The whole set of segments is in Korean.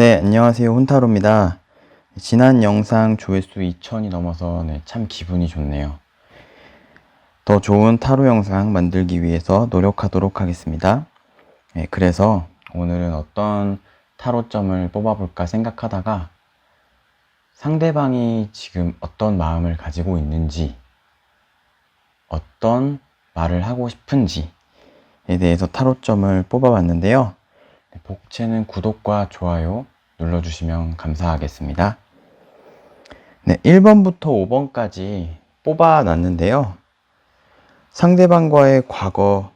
네, 안녕하세요. 혼타로입니다. 지난 영상 조회수 2000이 넘어서 네, 참 기분이 좋네요. 더 좋은 타로 영상 만들기 위해서 노력하도록 하겠습니다. 네, 그래서 오늘은 어떤 타로점을 뽑아볼까 생각하다가 상대방이 지금 어떤 마음을 가지고 있는지, 어떤 말을 하고 싶은지에 대해서 타로점을 뽑아봤는데요. 네, 복채는 구독과 좋아요 눌러주시면 감사하겠습니다. 네, 1번부터 5번까지 뽑아놨는데요. 상대방과의 과거와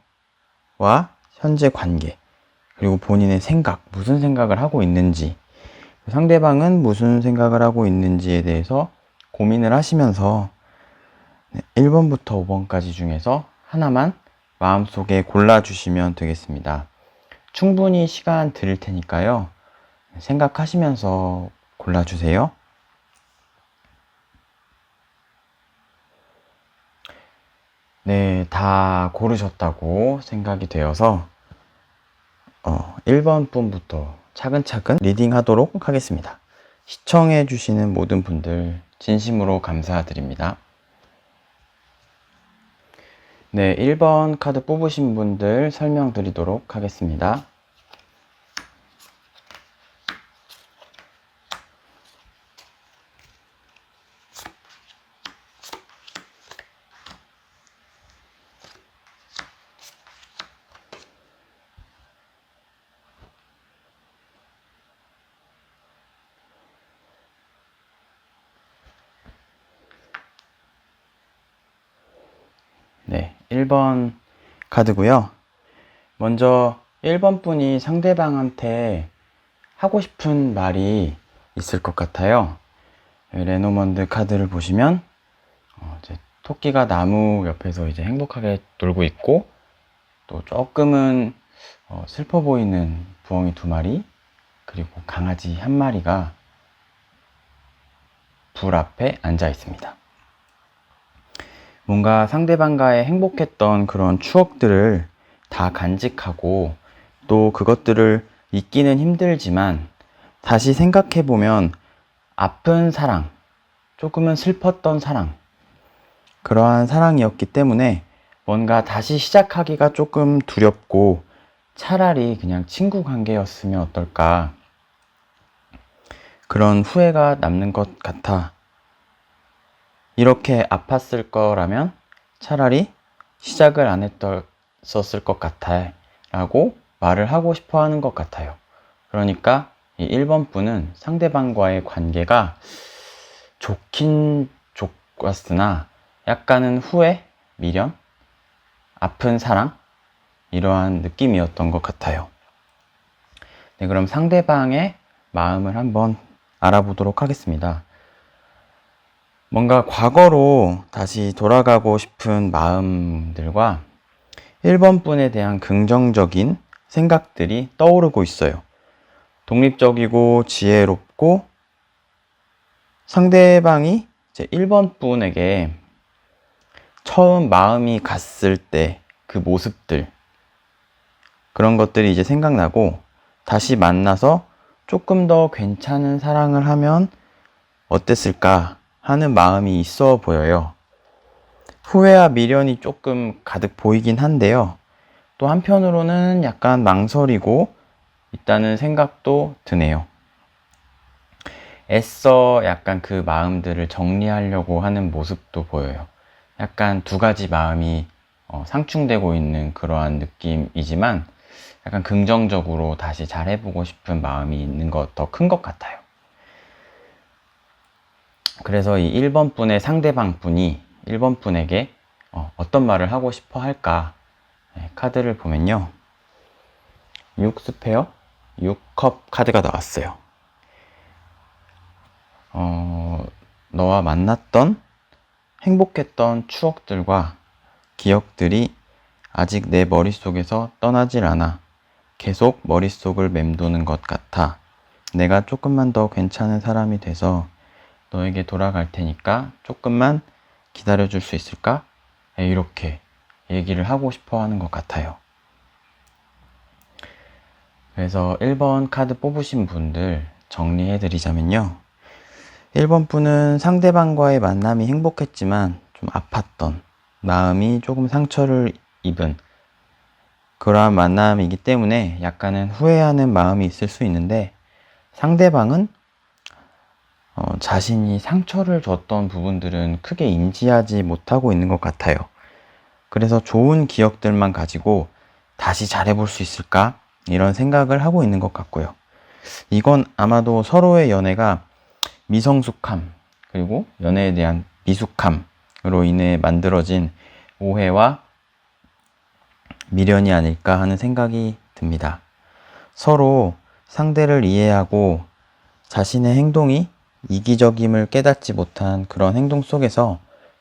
현재 관계, 그리고 본인의 생각, 무슨 생각을 하고 있는지, 상대방은 무슨 생각을 하고 있는지에 대해서 고민을 하시면서 네, 1번부터 5번까지 중에서 하나만 마음속에 골라주시면 되겠습니다. 충분히 시간 드릴 테니까요. 생각하시면서 골라주세요. 네, 다 고르셨다고 생각이 되어서 어, 1번 분부터 차근차근 리딩 하도록 하겠습니다. 시청해 주시는 모든 분들 진심으로 감사드립니다. 네, 1번 카드 뽑으신 분들 설명드리도록 하겠습니다. 네, 1번 카드고요. 먼저 1번 분이 상대방한테 하고 싶은 말이 있을 것 같아요. 레노먼드 카드를 보시면 어, 이제 토끼가 나무 옆에서 이제 행복하게 놀고 있고 또 조금은 어, 슬퍼 보이는 부엉이 두 마리 그리고 강아지 한 마리가 불 앞에 앉아 있습니다. 뭔가 상대방과의 행복했던 그런 추억들을 다 간직하고 또 그것들을 잊기는 힘들지만 다시 생각해보면 아픈 사랑, 조금은 슬펐던 사랑, 그러한 사랑이었기 때문에 뭔가 다시 시작하기가 조금 두렵고 차라리 그냥 친구 관계였으면 어떨까. 그런 후회가 남는 것 같아 이렇게 아팠을 거라면 차라리 시작을 안 했었을 것 같아 라고 말을 하고 싶어 하는 것 같아요. 그러니까 이 1번 분은 상대방과의 관계가 좋긴 좋았으나 약간은 후회, 미련, 아픈 사랑 이러한 느낌이었던 것 같아요. 네, 그럼 상대방의 마음을 한번 알아보도록 하겠습니다. 뭔가 과거로 다시 돌아가고 싶은 마음들과 1번 분에 대한 긍정적인 생각들이 떠오르고 있어요. 독립적이고 지혜롭고 상대방이 이제 1번 분에게 처음 마음이 갔을 때 그 모습들 그런 것들이 이제 생각나고 다시 만나서 조금 더 괜찮은 사랑을 하면 어땠을까 하는 마음이 있어 보여요. 후회와 미련이 조금 가득 보이긴 한데요. 또 한편으로는 약간 망설이고 있다는 생각도 드네요. 애써 약간 그 마음들을 정리하려고 하는 모습도 보여요. 약간 두 가지 마음이 어, 상충되고 있는 그러한 느낌이지만 약간 긍정적으로 다시 잘 해보고 싶은 마음이 있는 것 더 큰 것 같아요. 그래서 이 1번 분의 상대방 분이 1번 분에게 어, 떤 말을 하고 싶어 할까 네, 카드를 보면요. 6 스페어 6컵 카드가 나왔어요. 어, 너와 만났던 행복했던 추억들과 기억들이 아직 내 머릿속에서 떠나질 않아. 계속 머릿속을 맴도는 것 같아. 내가 조금만 더 괜찮은 사람이 돼서 너에게 돌아갈 테니까 조금만 기다려 줄 수 있을까? 네, 이렇게 얘기를 하고 싶어 하는 것 같아요. 그래서 1번 카드 뽑으신 분들 정리해 드리자면요. 1번 분은 상대방과의 만남이 행복했지만 좀 아팠던 마음이 조금 상처를 입은 그러한 만남이기 때문에 약간은 후회하는 마음이 있을 수 있는데 상대방은 어, 자신이 상처를 줬던 부분들은 크게 인지하지 못하고 있는 것 같아요. 그래서 좋은 기억들만 가지고 다시 잘해볼 수 있을까? 이런 생각을 하고 있는 것 같고요. 이건 아마도 서로의 연애가 미성숙함, 그리고 연애에 대한 미숙함으로 인해 만들어진 오해와 미련이 아닐까 하는 생각이 듭니다. 서로 상대를 이해하고 자신의 행동이 이기적임을 깨닫지 못한 그런 행동 속에서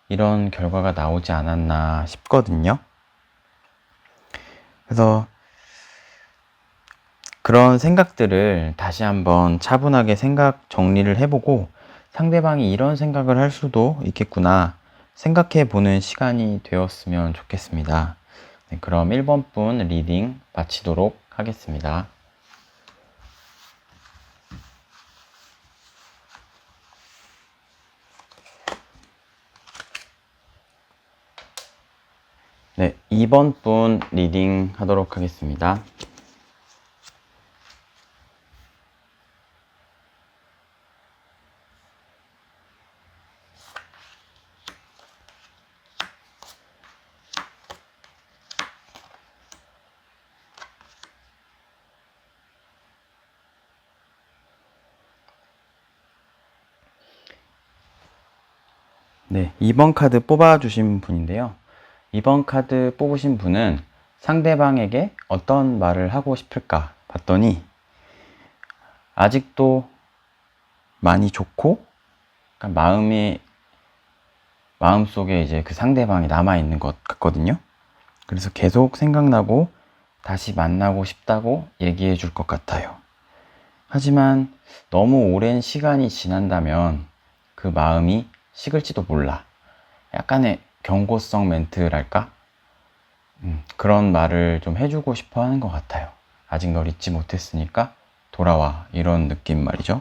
이런 결과가 나오지 않았나 싶거든요. 그래서 그런 생각들을 다시 한번 차분하게 생각 정리를 해보고 상대방이 이런 생각을 할 수도 있겠구나 생각해 보는 시간이 되었으면 좋겠습니다. 네, 그럼 1번 분 리딩 마치도록 하겠습니다. 네, 2번 분 리딩 하도록 하겠습니다. 네, 2번 카드 뽑아주신 분인데요. 2번 카드 뽑으신 분은 상대방에게 어떤 말을 하고 싶을까 봤더니 아직도 많이 좋고 그러니까 마음이 마음 속에 이제 그 상대방이 남아 있는 것 같거든요. 그래서 계속 생각나고 다시 만나고 싶다고 얘기해 줄 것 같아요. 하지만 너무 오랜 시간이 지난다면 그 마음이 식을지도 몰라. 약간의 경고성 멘트랄까? 음, 그런 말을 좀 해주고 싶어 하는 것 같아요. 아직 널 잊지 못했으니까 돌아와. 이런 느낌 말이죠.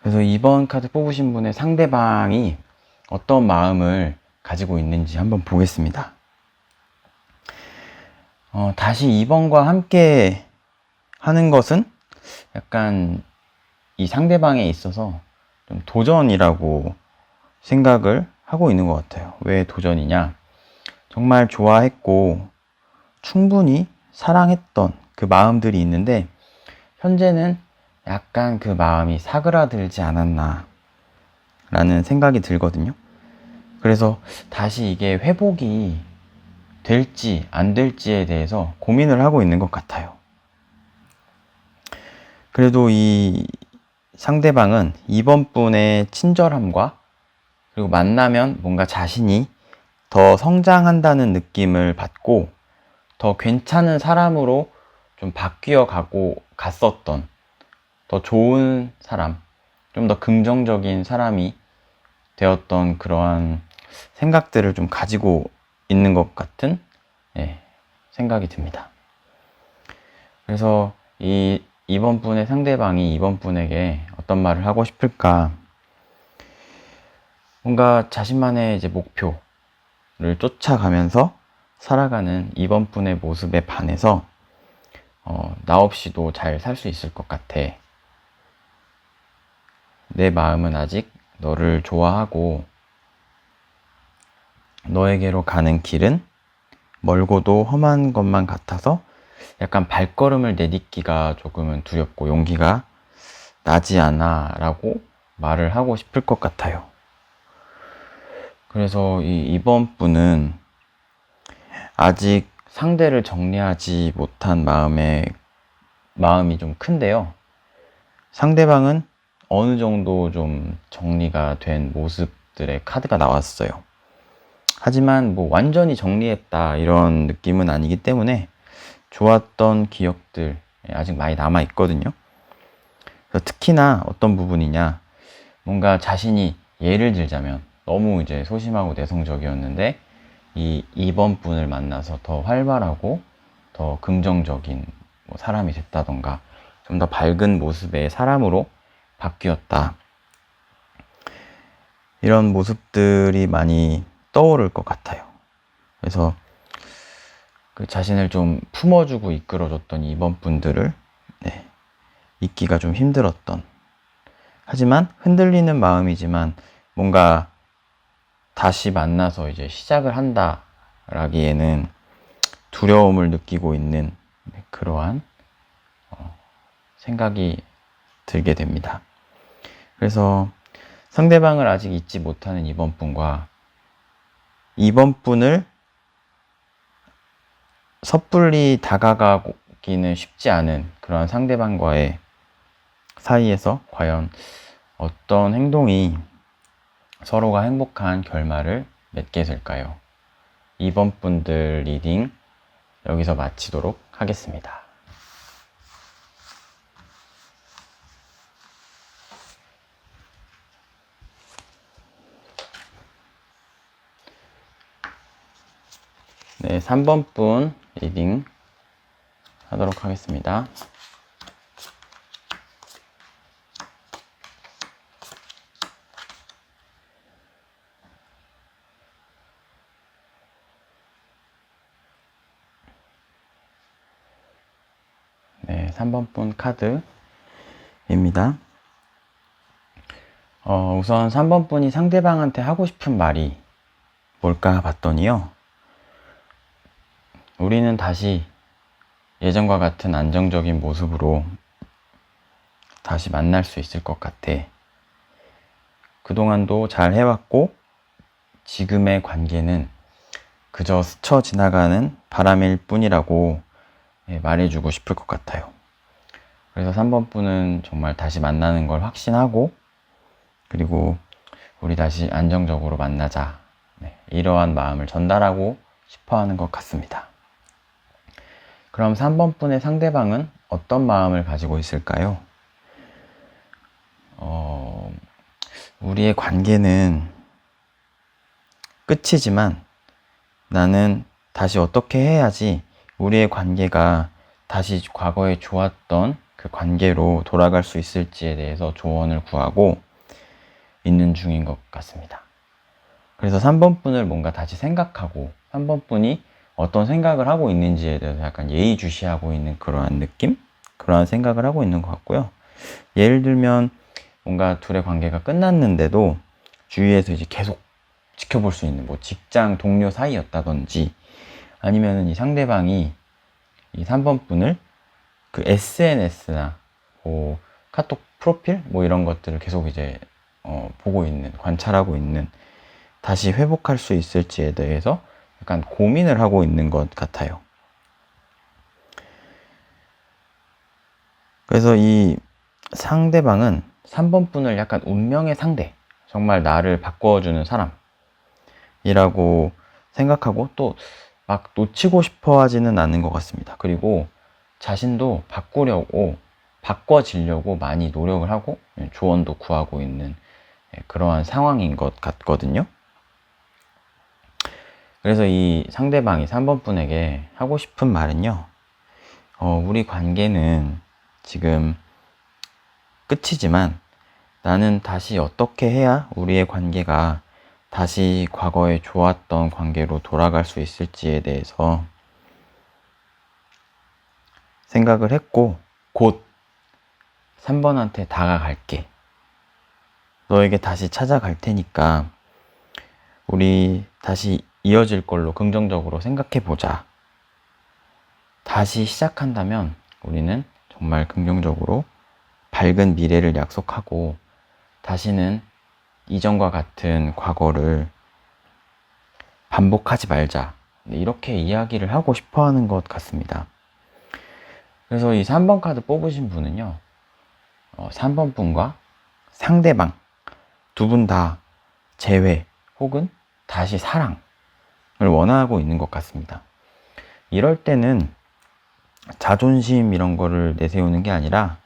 그래서 2번 카드 뽑으신 분의 상대방이 어떤 마음을 가지고 있는지 한번 보겠습니다. 어, 다시 2번과 함께 하는 것은 약간 이 상대방에 있어서 좀 도전이라고 생각을 하고 있는 것 같아요. 왜 도전이냐? 정말 좋아했고 충분히 사랑했던 그 마음들이 있는데 현재는 약간 그 마음이 사그라들지 않았나 라는 생각이 들거든요. 그래서 다시 이게 회복이 될지 안 될지에 대해서 고민을 하고 있는 것 같아요. 그래도 이 상대방은 이번 분의 친절함과 그리고 만나면 뭔가 자신이 더 성장한다는 느낌을 받고 더 괜찮은 사람으로 좀 바뀌어 가고 갔었던 더 좋은 사람, 좀 더 긍정적인 사람이 되었던 그러한 생각들을 좀 가지고 있는 것 같은 예, 생각이 듭니다. 그래서 이 이번 분의 상대방이 이번 분에게 어떤 말을 하고 싶을까? 뭔가 자신만의 이제 목표를 쫓아가면서 살아가는 이번 분의 모습에 반해서 어, 나 없이도 잘 살 수 있을 것 같아. 내 마음은 아직 너를 좋아하고 너에게로 가는 길은 멀고도 험한 것만 같아서 약간 발걸음을 내딛기가 조금은 두렵고 용기가 나지 않아 라고 말을 하고 싶을 것 같아요. 그래서 이 이번 분은 아직 상대를 정리하지 못한 마음에 마음이 좀 큰데요. 상대방은 어느 정도 좀 정리가 된 모습들의 카드가 나왔어요. 하지만 뭐 완전히 정리했다 이런 느낌은 아니기 때문에 좋았던 기억들 아직 많이 남아 있거든요. 특히나 어떤 부분이냐 뭔가 자신이 예를 들자면 너무 이제 소심하고 내성적이었는데 이 2번 분을 만나서 더 활발하고 더 긍정적인 뭐 사람이 됐다던가 좀 더 밝은 모습의 사람으로 바뀌었다. 이런 모습들이 많이 떠오를 것 같아요. 그래서 그 자신을 좀 품어주고 이끌어줬던 이번 분들을 네, 잊기가 좀 힘들었던 하지만 흔들리는 마음이지만 뭔가 다시 만나서 이제 시작을 한다라기에는 두려움을 느끼고 있는 네, 그러한 어, 생각이 들게 됩니다. 그래서 상대방을 아직 잊지 못하는 이번 분과 이번 분을 섣불리 다가가기는 쉽지 않은 그런 상대방과의 사이에서 과연 어떤 행동이 서로가 행복한 결말을 맺게 될까요? 이번 분들 리딩 여기서 마치도록 하겠습니다. 네, 3번 분 리딩 하도록 하겠습니다. 네, 3번 분 카드입니다. 어, 우선 3번 분이 상대방한테 하고 싶은 말이 뭘까 봤더니요. 우리는 다시 예전과 같은 안정적인 모습으로 다시 만날 수 있을 것 같아. 그동안도 잘 해왔고, 지금의 관계는 그저 스쳐 지나가는 바람일 뿐이라고 예, 말해주고 싶을 것 같아요. 그래서 3번 분은 정말 다시 만나는 걸 확신하고, 그리고 우리 다시 안정적으로 만나자. 네, 이러한 마음을 전달하고 싶어 하는 것 같습니다. 그럼 3번 분의 상대방은 어떤 마음을 가지고 있을까요? 어, 우리의 관계는 끝이지만 나는 다시 어떻게 해야지 우리의 관계가 다시 과거에 좋았던 그 관계로 돌아갈 수 있을지에 대해서 조언을 구하고 있는 중인 것 같습니다. 그래서 3번 분을 뭔가 다시 생각하고 3번 분이 어떤 생각을 하고 있는지에 대해서 약간 예의주시하고 있는 그러한 느낌? 그러한 생각을 하고 있는 것 같고요. 예를 들면 뭔가 둘의 관계가 끝났는데도 주위에서 이제 계속 지켜볼 수 있는 뭐 직장 동료 사이였다든지 아니면은 이 상대방이 이 3번 분을 그 SNS나 뭐 카톡 프로필 뭐 이런 것들을 계속 이제 어 보고 있는 관찰하고 있는 다시 회복할 수 있을지에 대해서 약간 고민을 하고 있는 것 같아요. 그래서 이 상대방은 3번 분을 약간 운명의 상대, 정말 나를 바꿔주는 사람이라고 생각하고 또 막 놓치고 싶어 하지는 않는 것 같습니다. 그리고 자신도 바꾸려고, 바꿔지려고 많이 노력을 하고 조언도 구하고 있는 그러한 상황인 것 같거든요. 그래서 이 상대방이 3번 분에게 하고 싶은 말은요, 어, 우리 관계는 지금 끝이지만 나는 다시 어떻게 해야 우리의 관계가 다시 과거에 좋았던 관계로 돌아갈 수 있을지에 대해서 생각을 했고, 곧 3번한테 다가갈게. 너에게 다시 찾아갈 테니까, 우리 다시 이어질 걸로 긍정적으로 생각해 보자. 다시 시작한다면 우리는 정말 긍정적으로 밝은 미래를 약속하고 다시는 이전과 같은 과거를 반복하지 말자. 이렇게 이야기를 하고 싶어 하는 것 같습니다. 그래서 이 3번 카드 뽑으신 분은요, 어, 3번 분과 상대방 두 분 다 재회 혹은 다시 사랑을 원하고 있는 것 같습니다. 이럴 때는 자존심 이런 거를 내세우는 게 아니라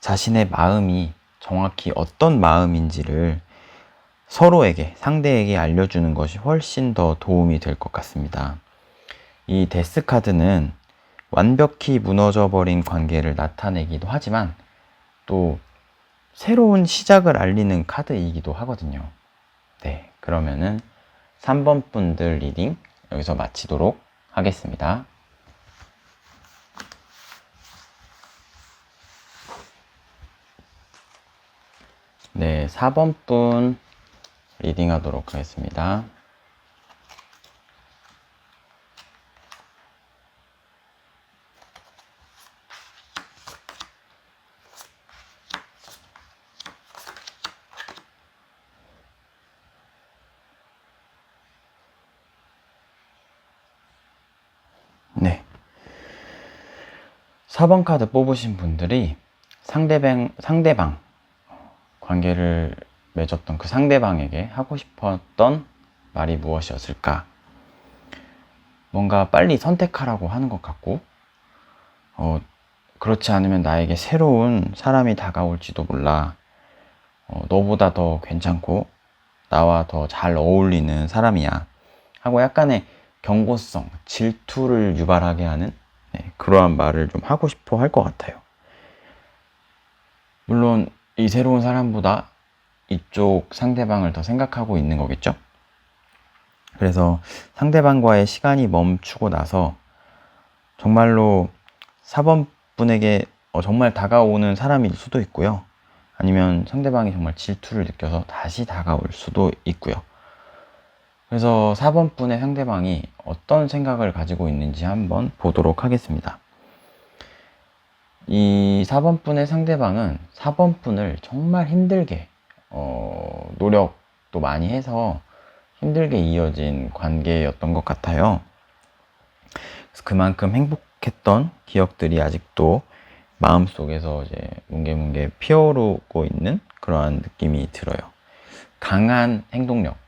자신의 마음이 정확히 어떤 마음인지를 서로에게, 상대에게 알려주는 것이 훨씬 더 도움이 될 것 같습니다. 이 데스 카드는 완벽히 무너져 버린 관계를 나타내기도 하지만 또 새로운 시작을 알리는 카드이기도 하거든요. 네, 그러면은 3번 분들 리딩 여기서 마치도록 하겠습니다. 네, 4번 분 리딩하도록 하겠습니다. 네. 4번 카드 뽑으신 분들이 상대방, 상대방, 관계를 맺었던 그 상대방에게 하고 싶었던 말이 무엇이었을까? 뭔가 빨리 선택하라고 하는 것 같고, 어, 그렇지 않으면 나에게 새로운 사람이 다가올지도 몰라. 어, 너보다 더 괜찮고, 나와 더 잘 어울리는 사람이야. 하고 약간의 경고성, 질투를 유발하게 하는 네, 그러한 말을 좀 하고 싶어 할 것 같아요. 물론 이 새로운 사람보다 이쪽 상대방을 더 생각하고 있는 거겠죠? 그래서 상대방과의 시간이 멈추고 나서 정말로 4번 분에게 어, 정말 다가오는 사람일 수도 있고요. 아니면 상대방이 정말 질투를 느껴서 다시 다가올 수도 있고요. 그래서 4번 분의 상대방이 어떤 생각을 가지고 있는지 한번 보도록 하겠습니다. 이 4번 분의 상대방은 4번 분을 정말 힘들게 어, 노력도 많이 해서 힘들게 이어진 관계였던 것 같아요. 그만큼 행복했던 기억들이 아직도 마음속에서 이제 뭉게뭉게 피어오르고 있는 그러한 느낌이 들어요. 강한 행동력, 예.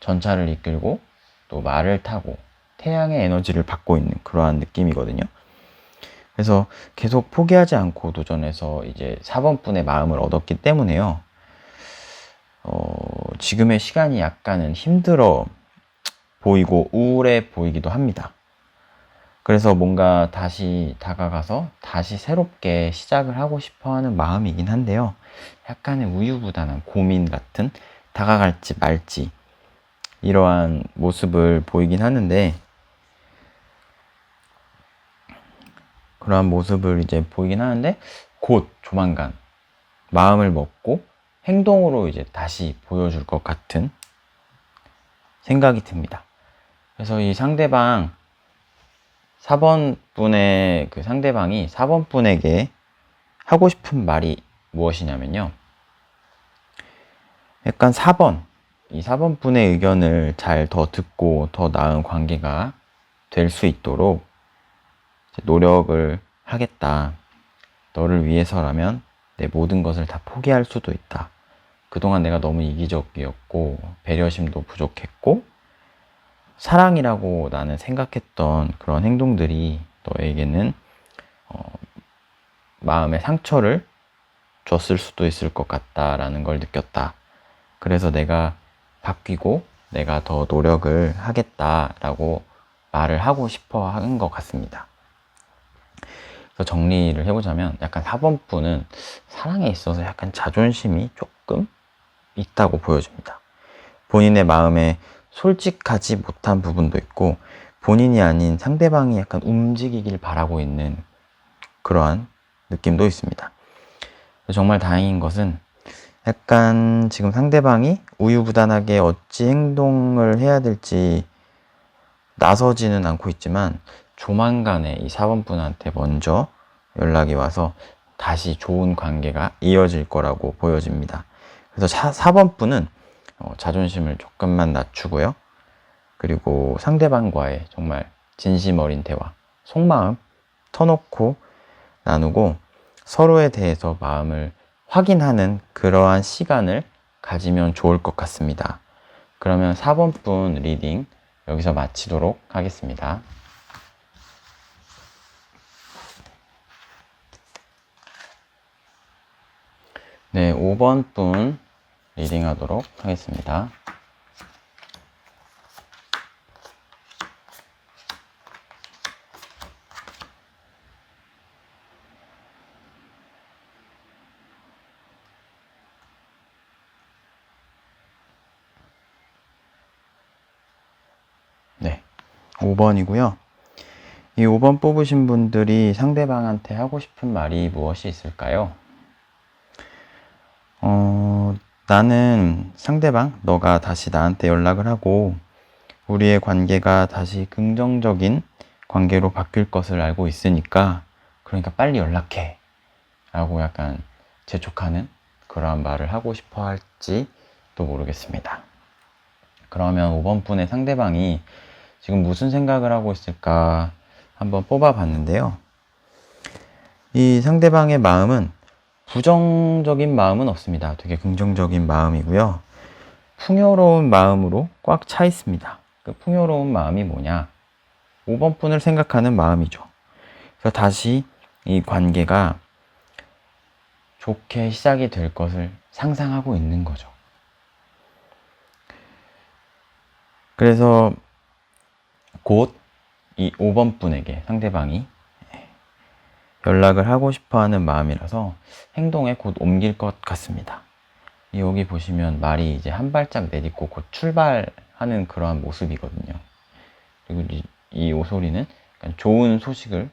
전차를 이끌고 또 말을 타고 태양의 에너지를 받고 있는 그러한 느낌이거든요. 그래서 계속 포기하지 않고 도전해서 이제 4번 분의 마음을 얻었기 때문에요. 어, 지금의 시간이 약간은 힘들어 보이고 우울해 보이기도 합니다. 그래서 뭔가 다시 다가가서 다시 새롭게 시작을 하고 싶어 하는 마음이긴 한데요. 약간의 우유부단한 고민 같은 다가갈지 말지 이러한 모습을 보이긴 하는데 그러한 모습을 이제 보이긴 하는데 곧 조만간 마음을 먹고 행동으로 이제 다시 보여줄 것 같은 생각이 듭니다. 그래서 이 상대방 4번 분의 그 상대방이 4번 분에게 하고 싶은 말이 무엇이냐면요. 약간 4번, 이 4번 분의 의견을 잘 더 듣고 더 나은 관계가 될 수 있도록 노력을 하겠다. 너를 위해서라면 내 모든 것을 다 포기할 수도 있다. 그동안 내가 너무 이기적이었고, 배려심도 부족했고, 사랑이라고 나는 생각했던 그런 행동들이 너에게는 어, 마음의 상처를 줬을 수도 있을 것 같다라는 걸 느꼈다. 그래서 내가 바뀌고 내가 더 노력을 하겠다라고 말을 하고 싶어 하는 것 같습니다. 그래서 정리를 해보자면 약간 4번 분은 사랑에 있어서 약간 자존심이 조금 있다고 보여집니다. 본인의 마음에 솔직하지 못한 부분도 있고 본인이 아닌 상대방이 약간 움직이길 바라고 있는 그러한 느낌도 있습니다. 정말 다행인 것은 약간 지금 상대방이 우유부단하게 어찌 행동을 해야 될지 나서지는 않고 있지만 조만간에 이 4번 분한테 먼저 연락이 와서 다시 좋은 관계가 이어질 거라고 보여집니다. 그래서 4번 분은 어, 자존심을 조금만 낮추고요. 그리고 상대방과의 정말 진심 어린 대화, 속마음 터놓고 나누고 서로에 대해서 마음을 확인하는 그러한 시간을 가지면 좋을 것 같습니다. 그러면 4번 분 리딩 여기서 마치도록 하겠습니다. 네, 5번 분 리딩 하도록 하겠습니다. 5번이고요. 이 5번 뽑으신 분들이 상대방한테 하고 싶은 말이 무엇이 있을까요? 어, 나는 상대방, 너가 다시 나한테 연락을 하고 우리의 관계가 다시 긍정적인 관계로 바뀔 것을 알고 있으니까 그러니까 빨리 연락해. 라고 약간 재촉하는 그러한 말을 하고 싶어 할지도 모르겠습니다. 그러면 5번 분의 상대방이 지금 무슨 생각을 하고 있을까 한번 뽑아 봤는데요. 이 상대방의 마음은 부정적인 마음은 없습니다. 되게 긍정적인 마음이고요. 풍요로운 마음으로 꽉 차 있습니다. 그 풍요로운 마음이 뭐냐? 5번 분을 생각하는 마음이죠. 그래서 다시 이 관계가 좋게 시작이 될 것을 상상하고 있는 거죠. 그래서 곧 이 5번 분에게 상대방이 연락을 하고 싶어 하는 마음이라서 행동에 곧 옮길 것 같습니다. 여기 보시면 말이 이제 한 발짝 내딛고 곧 출발하는 그러한 모습이거든요. 그리고 이, 이 오소리는 좋은 소식을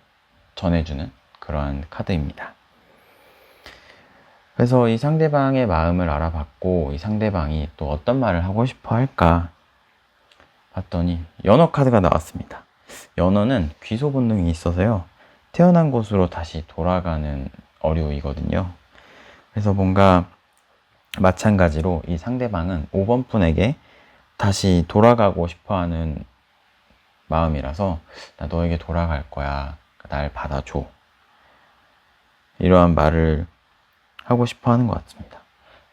전해주는 그러한 카드입니다. 그래서 이 상대방의 마음을 알아봤고 이 상대방이 또 어떤 말을 하고 싶어 할까 봤더니 연어 카드가 나왔습니다. 연어는 귀소 본능이 있어서요. 태어난 곳으로 다시 돌아가는 어류이거든요. 그래서 뭔가 마찬가지로 이 상대방은 5번 분에게 다시 돌아가고 싶어 하는 마음이라서 나 너에게 돌아갈 거야. 날 받아줘. 이러한 말을 하고 싶어 하는 것 같습니다.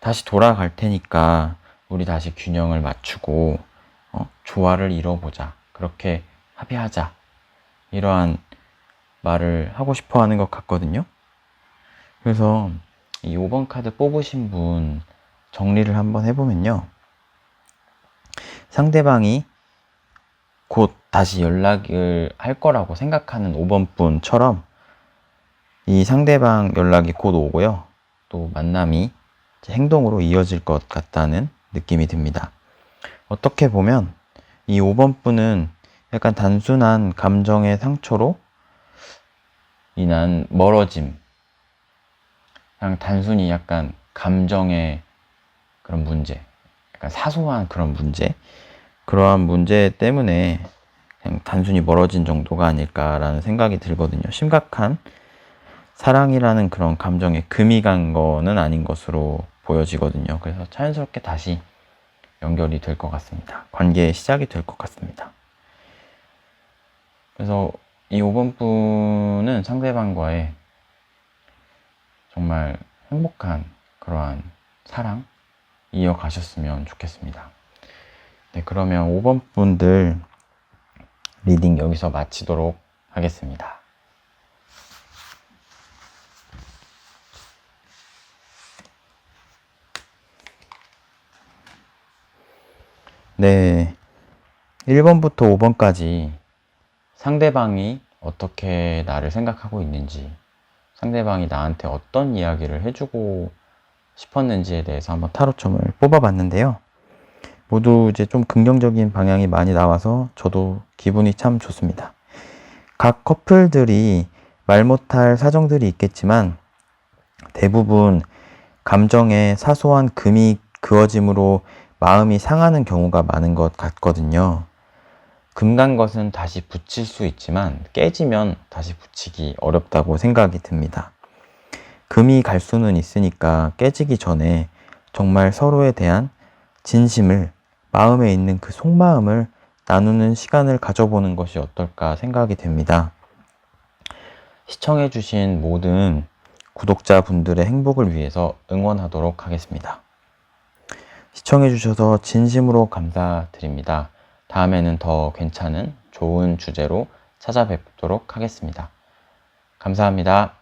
다시 돌아갈 테니까 우리 다시 균형을 맞추고 어, 조화를 이뤄보자. 그렇게 합의하자. 이러한 말을 하고 싶어 하는 것 같거든요. 그래서 이 5번 카드 뽑으신 분 정리를 한번 해보면요. 상대방이 곧 다시 연락을 할 거라고 생각하는 5번 분처럼 이 상대방 연락이 곧 오고요. 또 만남이 행동으로 이어질 것 같다는 느낌이 듭니다. 어떻게 보면 이 5번 분은 약간 단순한 감정의 상처로 인한 멀어짐, 그냥 단순히 약간 감정의 그런 문제, 약간 사소한 그런 문제, 그러한 문제 때문에 그냥 단순히 멀어진 정도가 아닐까라는 생각이 들거든요. 심각한 사랑이라는 그런 감정에 금이 간 거는 아닌 것으로 보여지거든요. 그래서 자연스럽게 다시 연결이 될 것 같습니다. 관계의 시작이 될 것 같습니다. 그래서 이 5번 분은 상대방과의 정말 행복한 그러한 사랑 이어가셨으면 좋겠습니다. 네, 그러면 5번 분들 리딩 여기서 마치도록 하겠습니다. 네. 1번부터 5번까지 상대방이 어떻게 나를 생각하고 있는지, 상대방이 나한테 어떤 이야기를 해주고 싶었는지에 대해서 한번 타로점을 뽑아봤는데요. 모두 이제 좀 긍정적인 방향이 많이 나와서 저도 기분이 참 좋습니다. 각 커플들이 말 못할 사정들이 있겠지만 대부분 감정에 사소한 금이 그어짐으로 마음이 상하는 경우가 많은 것 같거든요. 금간 것은 다시 붙일 수 있지만 깨지면 다시 붙이기 어렵다고 생각이 듭니다. 금이 갈 수는 있으니까 깨지기 전에 정말 서로에 대한 진심을 마음에 있는 그 속마음을 나누는 시간을 가져보는 것이 어떨까 생각이 됩니다. 시청해주신 모든 구독자분들의 행복을 위해서 응원하도록 하겠습니다. 시청해주셔서 진심으로 감사드립니다. 다음에는 더 괜찮은 좋은 주제로 찾아뵙도록 하겠습니다. 감사합니다.